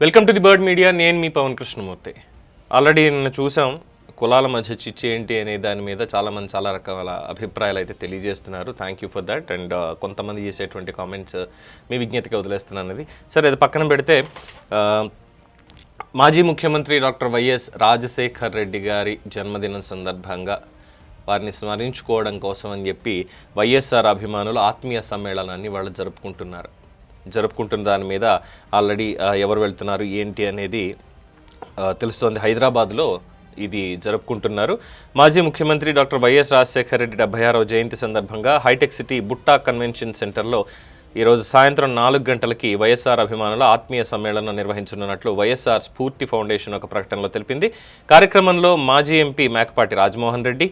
Welcome to the Bird Media నేను మీ Pawan Krishnamurthy. Already నిన్న చూసాం కులాల మధ్య చిచ్చు ఏంటి అనే దాని మీద చాలామంది చాలా రకాల అభిప్రాయాలు అయితే తెలియజేస్తున్నారు. Thank you for that and కొంతమంది చేసేటువంటి కామెంట్స్ uh, మీ విజ్ఞతకి వదిలేస్తున్నాను అది సరే అది పక్కన పెడితే uh, మాజీ ముఖ్యమంత్రి డాక్టర్ వైఎస్ రాజశేఖర్ రెడ్డి గారి జన్మదినం సందర్భంగా వారిని స్మరించుకోవడం కోసం అని చెప్పి వైఎస్ఆర్ అభిమానులు ఆత్మీయ సమ్మేళనాన్ని వాళ్ళు జరుపుకుంటున్నారు. జరుపుకుంటున్న దాని మీద ఆల్రెడీ ఎవరు వెళ్తున్నారు ఏంటి అనేది తెలుస్తోంది. హైదరాబాద్లో ఇది జరుపుకుంటున్నారు. మాజీ ముఖ్యమంత్రి డాక్టర్ వైఎస్ రాజశేఖర రెడ్డి డెబ్బై ఆరవ జయంతి సందర్భంగా హైటెక్ సిటీ బుట్టా కన్వెన్షన్ సెంటర్లో ఈరోజు సాయంత్రం నాలుగు గంటలకి వైఎస్ఆర్ అభిమానుల ఆత్మీయ సమ్మేళనం నిర్వహించనున్నట్లు వైఎస్ఆర్ స్ఫూర్తి ఫౌండేషన్ ఒక ప్రకటనలో తెలిపింది. కార్యక్రమంలో మాజీ ఎంపీ మేకపాటి రాజమోహన్ రెడ్డి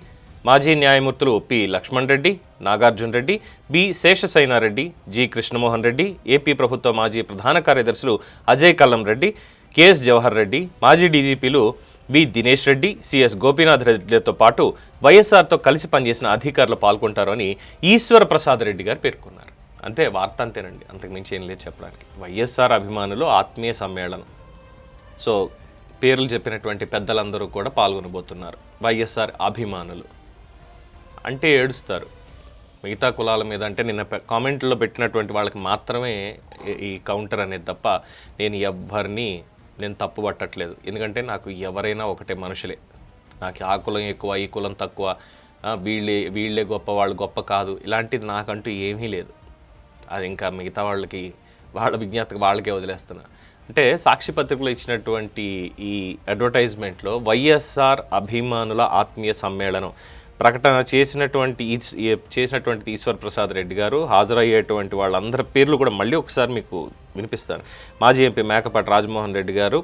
మాజీ న్యాయమూర్తులు P Lakshman Reddy Nagarjun Reddy B Seshasainareddy G Krishnamohan Reddy AP ప్రభుత్వ మాజీ ప్రధాన కార్యదర్శులు అజయ్ కల్లం రెడ్డి కెఎస్ జవహర్ రెడ్డి మాజీ డీజీపీలు వి దినేష్ రెడ్డి సిఎస్ గోపీనాథ్ రెడ్డితో పాటు వైఎస్ఆర్తో కలిసి పనిచేసిన అధికారులు పాల్గొంటారని ఈశ్వర ప్రసాద్ రెడ్డి గారు పేర్కొన్నారు. అంతే వార్త అంతేనండి. అంతకుమించి ఏం లేదు చెప్పడానికి. వైఎస్ఆర్ అభిమానులు ఆత్మీయ సమ్మేళనం. సో పేర్లు చెప్పినటువంటి పెద్దలందరూ కూడా పాల్గొనబోతున్నారు. వైఎస్ఆర్ అభిమానులు. అంటే ఏడుస్తారు. మిగతా కులాల మీద అంటే నిన్న కామెంట్లో పెట్టినటువంటి వాళ్ళకి మాత్రమే ఈ- కౌంటర్ అనేది తప్ప నేను ఎవ్వరిని నేను తప్పు పట్టట్లేదు. ఎందుకంటే నాకు ఎవరైనా ఒకటే మనుషులే. నాకు ఆ కులం ఎక్కువ ఈ కులం తక్కువ వీళ్ళే వీళ్ళే గొప్ప వాళ్ళు గొప్ప కాదు. ఇలాంటిది నాకంటూ ఏమీ లేదు. అది ఇంకా మిగతా వాళ్ళకి వాళ్ళ విజ్ఞాతకు వాళ్ళకే వదిలేస్తున్నా. అంటే సాక్షిపత్రికలో ఇచ్చినటువంటి ఈ అడ్వర్టైజ్మెంట్లో వైఎస్ఆర్ అభిమానుల ఆత్మీయ సమ్మేళనం. ప్రకటన చేసినటువంటి చేసినటువంటి ఈశ్వర్ ప్రసాద్ రెడ్డి గారు హాజరయ్యేటువంటి వాళ్ళందరి పేర్లు కూడా మళ్ళీ ఒకసారి మీకు వినిపిస్తాను. మాజీ ఎంపీ మేకపాటి రాజమోహన్ రెడ్డి గారు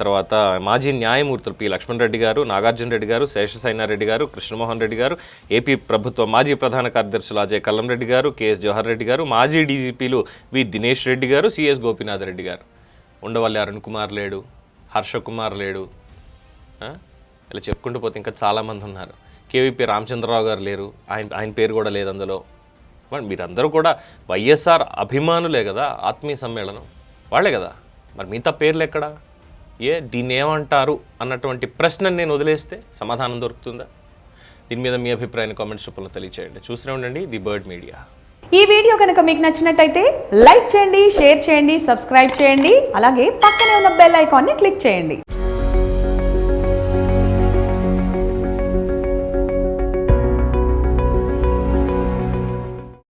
తర్వాత మాజీ న్యాయమూర్తులు పి లక్ష్మణ్ రెడ్డి గారు నాగార్జున రెడ్డి గారు శేషసైనారెడ్డి గారు కృష్ణమోహన్ రెడ్డి గారు ఏపీ ప్రభుత్వ మాజీ ప్రధాన కార్యదర్శులు అజయ్ కల్లం రెడ్డి గారు కెఎస్ జవహర్ రెడ్డి గారు మాజీ డీజీపీలు వి దినేష్ రెడ్డి గారు సిఎస్ గోపీనాథ్ రెడ్డి గారు. ఉండవల్లి అరుణ్ కుమార్ లేడు హర్ష కుమార్ లేడు. ఇలా చెప్పుకుంటూ పోతే ఇంకా చాలామంది ఉన్నారు. కేవీపీ రామచంద్రరావు గారు లేరు. ఆయన ఆయన పేరు కూడా లేదు అందులో. మరి మీరందరూ కూడా వైఎస్ఆర్ అభిమానులే కదా ఆత్మీయ సమ్మేళనం. వాళ్ళే కదా. మరి మిగతా పేర్లు ఎక్కడా? ఏ దీన్ని ఏమంటారు అన్నటువంటి ప్రశ్న నేను వదిలేస్తే సమాధానం దొరుకుతుందా? దీని మీద మీ అభిప్రాయాన్ని కామెంట్స్ రూపంలో తెలియచేయండి. చూస్తూనే ఉండండి ది బర్డ్ మీడియా. ఈ వీడియో కనుక మీకు నచ్చినట్టయితే లైక్ చేయండి షేర్ చేయండి సబ్స్క్రైబ్ చేయండి అలాగే పక్కనే ఉన్న బెల్ ఐకాన్ని క్లిక్ చేయండి.